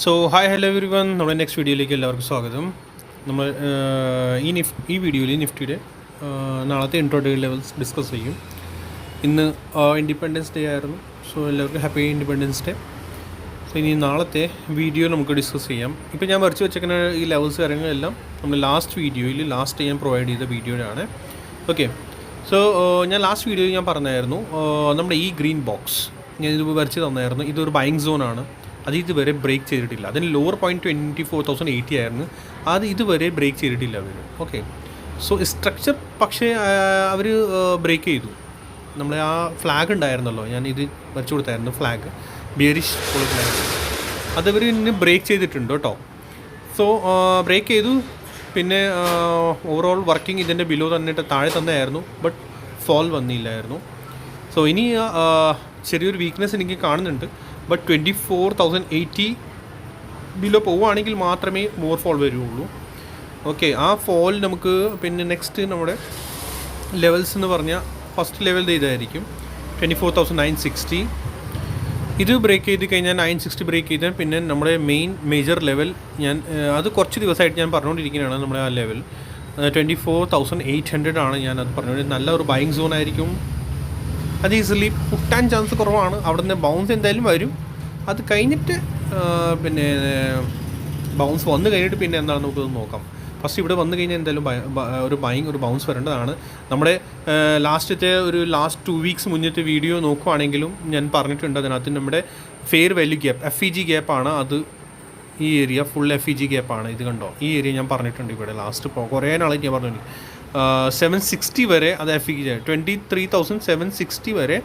So hi hello everyone നമ്മുടെ next വീഡിയോയിലേക്ക് എല്ലാവർക്കും സ്വാഗതം. നമ്മൾ ഈ നിഫ് ഈ വീഡിയോയിൽ നിഫ്റ്റിയുടെ നാളത്തെ ഇൻട്രോഡേ ലെവൽസ് ഡിസ്കസ് ചെയ്യും. ഇന്ന് ഇൻഡിപെൻഡൻസ് ഡേ ആയിരുന്നു. സോ എല്ലാവർക്കും ഹാപ്പി ഇൻഡിപെൻഡൻസ് ഡേ സോ ഇനി നാളത്തെ വീഡിയോ നമുക്ക് ഡിസ്കസ് ചെയ്യാം. ഇപ്പോൾ ഞാൻ വരച്ച് വെച്ചേക്കുന്ന ഈ ലെവൽസ് കാര്യങ്ങളെല്ലാം നമ്മൾ ലാസ്റ്റ് വീഡിയോയിൽ ലാസ്റ്റ് ഞാൻ പ്രൊവൈഡ് ചെയ്ത വീഡിയോയാണ് ഓക്കെ സോ ഞാൻ ലാസ്റ്റ് വീഡിയോയിൽ ഞാൻ പറഞ്ഞായിരുന്നു നമ്മുടെ ഈ ഗ്രീൻ ബോക്സ് ഞാൻ ഇത് വരച്ച് തന്നായിരുന്നു. ഇതൊരു ബൈങ് സോണാണ് അത് ഇതുവരെ ബ്രേക്ക് ചെയ്തിട്ടില്ല. അതിന് lower point twenty four thousand eighty ആയിരുന്നു. അത് ഇതുവരെ ബ്രേക്ക് ചെയ്തിട്ടില്ല അവർ ഓക്കെ സോ സ്ട്രക്ചർ പക്ഷേ അവർ ബ്രേക്ക് ചെയ്തു. നമ്മളെ ആ ഫ്ലാഗ് ഉണ്ടായിരുന്നല്ലോ. ഞാൻ ഇത് വരച്ചു കൊടുത്തായിരുന്നു ഫ്ലാഗ് ബിയറിഷ് ഫ്ലാഗ് അതവർ ഇന്ന് ബ്രേക്ക് ചെയ്തിട്ടുണ്ട് കേട്ടോ സോ ബ്രേക്ക് ചെയ്തു. പിന്നെ ഓവറോൾ വർക്കിംഗ് ഇതിന്റെ ബിലോ തന്നിട്ട് താഴെ തന്നെയായിരുന്നു ബട്ട് ഫോൾ വന്നില്ലായിരുന്നു. സോ ഇനി ചെറിയൊരു വീക്ക്നെസ് എനിക്ക് കാണുന്നുണ്ട്. But twenty four thousand eighty below പോവുകയാണെങ്കിൽ മാത്രമേ മോർ ഫോൾ വരുള്ളൂ. ഓക്കെ ആ ഫോൾ നമുക്ക് പിന്നെ നെക്സ്റ്റ് നമ്മുടെ ലെവൽസ് എന്ന് പറഞ്ഞാൽ ഫസ്റ്റ് ലെവൽ ഇതായിരിക്കും. Twenty four thousand nine sixty ഇത് ബ്രേക്ക് ചെയ്ത് കഴിഞ്ഞാൽ നയൻ സിക്സ്റ്റി ബ്രേക്ക് ചെയ്താൽ പിന്നെ നമ്മുടെ മെയിൻ മേജർ ലെവൽ ഞാൻ അത് കുറച്ച് ദിവസമായിട്ട് ഞാൻ പറഞ്ഞുകൊണ്ടിരിക്കുകയാണ് നമ്മുടെ ആ level twenty four thousand eight hundred ആണ് ഞാൻ അത് പറഞ്ഞത് നല്ല ഒരു ബൈങ് സോൺ ആയിരിക്കും. അത് ഈസിലി പൊട്ടാൻ ചാൻസ് കുറവാണ്. അവിടെ നിന്ന് ബൗൺസ് എന്തായാലും വരും. അത് കഴിഞ്ഞിട്ട് പിന്നെ ബൗൺസ് വന്നു കഴിഞ്ഞിട്ട് പിന്നെ എന്താണ് നമുക്ക് നോക്കാം. ഫസ്റ്റ് ഇവിടെ വന്നു കഴിഞ്ഞാൽ എന്തായാലും ഒരു ബൈങ് ഒരു ബൗൺസ് വരേണ്ടതാണ്. നമ്മുടെ ലാസ്റ്റത്തെ ഒരു ലാസ്റ്റ് ടു വീക്സ് മുന്നത്തെ വീഡിയോ നോക്കുവാണെങ്കിലും ഞാൻ പറഞ്ഞിട്ടുണ്ട് അതിനകത്ത് നമ്മുടെ fair value gap F E G ഗ്യാപ്പാണ് അത് ഈ area full F E G ഗ്യാപ്പാണ് ഇത് കണ്ടോ? ഈ ഏരിയ ഞാൻ പറഞ്ഞിട്ടുണ്ട് ഇവിടെ ലാസ്റ്റ് കുറേ നാളേക്ക് ഞാൻ പറഞ്ഞു സെവൻ സിക്സ്റ്റി വരെ അത് F E G twenty three thousand seven sixty വരെ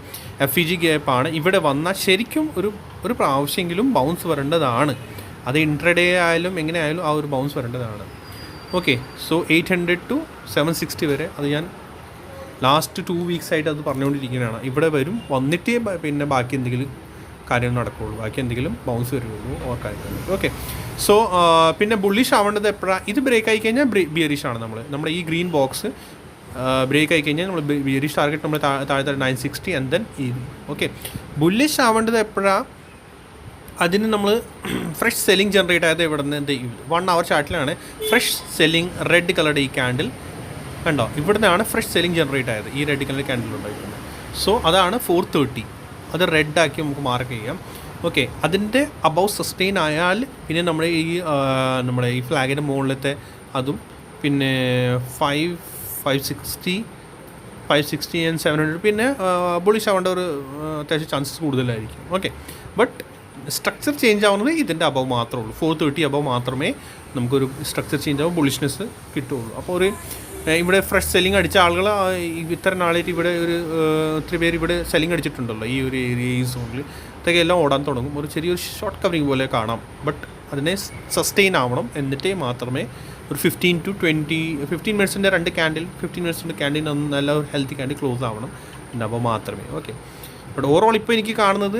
എഫ് ഇ ജി ഗ്യാപ്പാണ് ഇവിടെ വന്നാൽ ശരിക്കും ഒരു ഒരു പ്രാവശ്യമെങ്കിലും ബൗൺസ് വരേണ്ടതാണ്. അത് ഇൻട്രഡേ ആയാലും എങ്ങനെ ആയാലും ആ ഒരു ബൗൺസ് വരേണ്ടതാണ്. Okay so eight hundred to seven sixty വരെ അത് ഞാൻ ലാസ്റ്റ് ടു വീക്സ് ആയിട്ട് അത് പറഞ്ഞുകൊണ്ടിരിക്കുന്നതാണ്. ഇവിടെ വരും വന്നിട്ടേ പിന്നെ ബാക്കി എന്തെങ്കിലും കാര്യം നടക്കുകയുള്ളൂ ബാക്കി എന്തെങ്കിലും ബൗൺസ് വരുള്ളൂ ഓർ കാര്യങ്ങൾ ഓക്കെ സോ പിന്നെ ബുള്ളിഷ് ആവേണ്ടത് എപ്പോഴാണ് ഇത് ബ്രേക്ക് ആയി കഴിഞ്ഞാൽ ബിയറിഷ് ആണ് നമ്മൾ നമ്മുടെ ഈ ഗ്രീൻ ബോക്സ് ബ്രേക്ക് ആയി കഴിഞ്ഞാൽ നമ്മൾ ബിയറിഷ് ടാർഗറ്റ് നമ്മൾ താഴെ നയൻ സിക്സ്റ്റി ആൻഡ് ദെൻ ഈ ഓക്കെ ബുള്ളിഷ് ആവേണ്ടത് എപ്പോഴാണ് അതിന് നമ്മൾ ഫ്രഷ് സെല്ലിംഗ് ജനറേറ്റ് ആയത് ഇവിടെ നിന്ന് വൺ അവർ ചാർട്ടിലാണ് ഫ്രഷ് സെല്ലിംഗ് റെഡ് കളറുടെ ഈ ക്യാൻഡിൽ കണ്ടോ? ഇവിടുന്നാണ് ഫ്രഷ് സെല്ലിംഗ് ജനറേറ്റ് ആയത്. ഈ റെഡ് കളർ ക്യാൻഡിൽ ഉണ്ടായിട്ടുണ്ട്. സോ അതാണ് ഫോർ തേർട്ടി അത് റെഡ് ആക്കി നമുക്ക് മാർക്ക് ചെയ്യാം. ഓക്കെ അതിന്റെ അബവ് സസ്റ്റെയിൻ ആയാൽ പിന്നെ നമ്മൾ ഈ നമ്മുടെ ഈ ഫ്ലാഗിന്റെ മുകളിലത്തെ അതും പിന്നെ five five sixty five sixty and seven hundred പിന്നെ ബുളിഷ് ആവേണ്ട ഒരു അത്യാവശ്യം ചാൻസസ് കൂടുതലായിരിക്കും. ഓക്കെ ബട്ട് സ്ട്രക്ചർ ചേഞ്ച് ആവുന്നത് ഇതിന്റെ അബവ് മാത്രമേ ഉള്ളൂ. ഫോർ തേർട്ടി അബവ് മാത്രമേ നമുക്കൊരു സ്ട്രക്ചർ ചേഞ്ച് ആവും ബുളിഷ്നെസ് കിട്ടുള്ളൂ അപ്പോൾ ഒരു ഇവിടെ ഫ്രഷ് സെല്ലിംഗ് അടിച്ച ആളുകൾ ഇത്ര നാളായിട്ട് ഇവിടെ ഒരു ഒത്തിരി പേര് ഇവിടെ സെല്ലിംഗ് അടിച്ചിട്ടുണ്ടല്ലോ ഈ ഒരു ഏരിയ ഈ സോണിൽ ഇതൊക്കെ എല്ലാം ഓടാൻ തുടങ്ങും. ഒരു ചെറിയൊരു ഷോർട്ട് കവറിങ് പോലെ കാണാം. ബട്ട് അതിനെ സസ്റ്റെയിൻ ആവണം എന്നിട്ടേ മാത്രമേ ഒരു ഫിഫ്റ്റീൻ ടു ട്വന്റി ഫിഫ്റ്റീൻ മിനിറ്റ്സിന്റെ രണ്ട് ക്യാൻഡിൽ ഫിഫ്റ്റീൻ മിനിറ്റ്സിന്റെ ക്യാൻഡിൽ നല്ല ഒരു ഹെൽത്തി ക്യാൻഡിൽ ക്ലോസ് ആവണം അപ്പോൾ മാത്രമേ. ഓക്കെ ബട്ട് ഓവറോൾ ഇപ്പോൾ എനിക്ക് കാണുന്നത്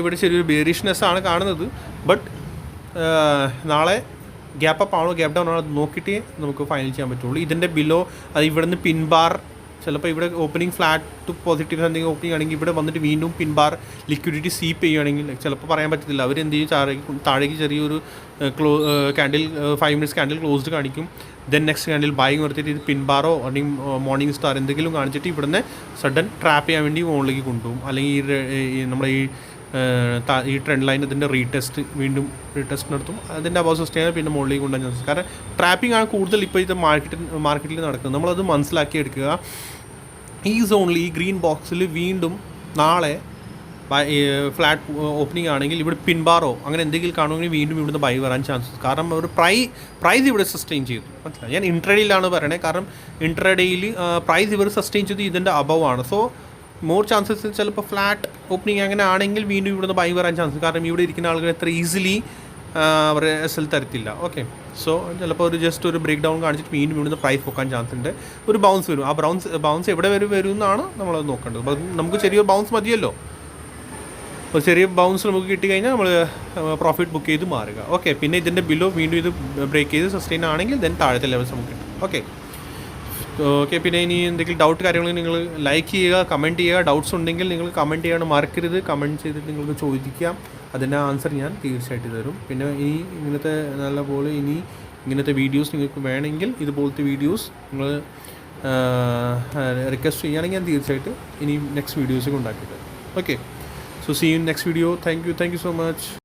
ഇവിടെ ചെറിയൊരു ബേറിഷ്നെസ് ആണ് കാണുന്നത്. ബട്ട് നാളെ ഗ്യാപ്പ് അപ്പ് ആണോ ഗ്യാപ്പ് ഡൗൺ ആണോ അത് നോക്കിയിട്ടേ നമുക്ക് ഫൈനൽ ചെയ്യാൻ പറ്റുള്ളൂ. ഇതിന്റെ ബിലോ അത് നിന്ന് പിൻബാർ ചിലപ്പോൾ ഇവിടെ ഓപ്പണിംഗ് ഫ്ലാറ്റ് ടു പോസിറ്റീവ് എന്തെങ്കിലും ഓപ്പണിംഗ് ആണെങ്കിൽ ഇവിടെ വന്നിട്ട് വീണ്ടും പിൻബാർ ലിക്വിഡിറ്റി സീപ്പ് ചെയ്യുകയാണെങ്കിൽ ചിലപ്പോൾ പറയാൻ പറ്റത്തില്ല. അവർ എന്ത് ചെയ്യും? താഴേക്ക് താഴേക്ക് ചെറിയൊരു ക്ലോ candle five minutes candle closed കാണിക്കും. ദെൻ നെക്സ്റ്റ് കാൻഡിൽ ബൈങ് നിർത്തിയിട്ട് ഇത് പിൻബാറോ അല്ലെങ്കിൽ മോർണിംഗ് സ്റ്റാർ എന്തെങ്കിലും കാണിച്ചിട്ട് ഇവിടുന്ന് സഡൻ ട്രാപ്പ് ചെയ്യാൻ വേണ്ടി മുകളിലേക്ക് കൊണ്ടുപോകും. അല്ലെങ്കിൽ ഈ നമ്മുടെ ഈ ഈ ട്രെൻഡ് ലൈൻ ഇതിന്റെ റീടെസ്റ്റ് വീണ്ടും റീടെസ്റ്റ് നടത്തും. അതിന്റെ അബോവ് സസ്റ്റൈൻ പിന്നെ മുകളിലേക്ക് കൊണ്ടുവരാൻ ചാൻസ് കാരണം ട്രാപ്പിംഗ് ആണ് കൂടുതൽ ഇപ്പോൾ ഇത് മാർക്കറ്റിൽ മാർക്കറ്റിൽ നടക്കുന്നത്. നമ്മളത് മനസ്സിലാക്കി എടുക്കുക. ഈ സോണിൽ ഈ ഗ്രീൻ ബോക്സിൽ വീണ്ടും നാളെ ഫ്ലാറ്റ് ഓപ്പണിംഗ് ആണെങ്കിൽ ഇവിടെ പിൻബാറോ അങ്ങനെ എന്തെങ്കിലും കാണുമെങ്കിൽ വീണ്ടും ഇവിടുന്ന് ബൈ വരാൻ ചാൻസസ് കാരണം ഒരു പ്രൈ പ്രൈസ് ഇവിടെ സസ്റ്റെയിൻ ചെയ്തു. മനസ്സിലായി? ഞാൻ ഇൻട്രഡേയിലാണ് പറയണേ. കാരണം ഇൻട്രഡേയിൽ പ്രൈസ് ഇവർ സസ്റ്റെയിൻ ചെയ്തു. ഇതിന്റെ അബവ് ആണ് സോ മോർ ചാൻസസ് ചിലപ്പോൾ ഫ്ലാറ്റ് ഓപ്പണിങ് അങ്ങനെ ആണെങ്കിൽ വീണ്ടും ഇവിടുന്ന് ബൈ വരാൻ ചാൻസ് കാരണം ഇവിടെ ഇരിക്കുന്ന ആളുകൾ എത്ര ഈസിലി അവർ എസ് എൽ തരത്തില്ല. ഓക്കെ സോ ചിലപ്പോൾ ഒരു ജസ്റ്റ് ഒരു ബ്രേക്ക് ഡൗൺ കാണിച്ചിട്ട് വീണ്ടും ഇവിടുന്ന് പ്രൈസ് പോക്കാൻ ചാൻസ് ഉണ്ട്. ഒരു ബൗൺസ് വരും. ആ ബൗൺസ് ബൗൺസ് എവിടെ വരും വരും എന്നാണ് നമ്മളത് നോക്കേണ്ടത്. നമുക്ക് ചെറിയൊരു ബൗൺസ് മതിയല്ലോ. ഒരു ചെറിയ ബൗൺസ് നമുക്ക് കിട്ടിക്കഴിഞ്ഞാൽ നമ്മൾ പ്രോഫിറ്റ് ബുക്ക് ചെയ്ത് മാറുക. ഓക്കെ പിന്നെ ഇതിന്റെ ബില്ലോ വീണ്ടും ഇത് ബ്രേക്ക് ചെയ്ത് സസ്റ്റെയിൻ ആണെങ്കിൽ ദെൻ താഴത്തെ ലെവൽസ് നമുക്ക് കിട്ടും. ഓക്കെ ഓക്കെ പിന്നെ ഇനി എന്തെങ്കിലും ഡൗട്ട് കാര്യങ്ങൾ നിങ്ങൾ ലൈക്ക് ചെയ്യുക കമന്റ് ചെയ്യുക ഡൗട്ട്സ് ഉണ്ടെങ്കിൽ നിങ്ങൾ കമന്റ് ചെയ്യാൻ മറക്കരുത് കമന്റ് ചെയ്തിട്ട് നിങ്ങൾക്ക് ചോദിക്കാം. അതിന്റെ ആൻസർ ഞാൻ തീർച്ചയായിട്ടും തരും. പിന്നെ ഇനി ഇങ്ങനത്തെ നല്ലപോലെ ഇനി ഇങ്ങനത്തെ വീഡിയോസ് നിങ്ങൾക്ക് വേണമെങ്കിൽ ഇതുപോലത്തെ വീഡിയോസ് നിങ്ങൾ റിക്വസ്റ്റ് ചെയ്യുകയാണെങ്കിൽ ഞാൻ തീർച്ചയായിട്ടും ഇനി നെക്സ്റ്റ് വീഡിയോസൊക്കെ ഉണ്ടാക്കിയിട്ട് okay so see you next video thank you thank you so much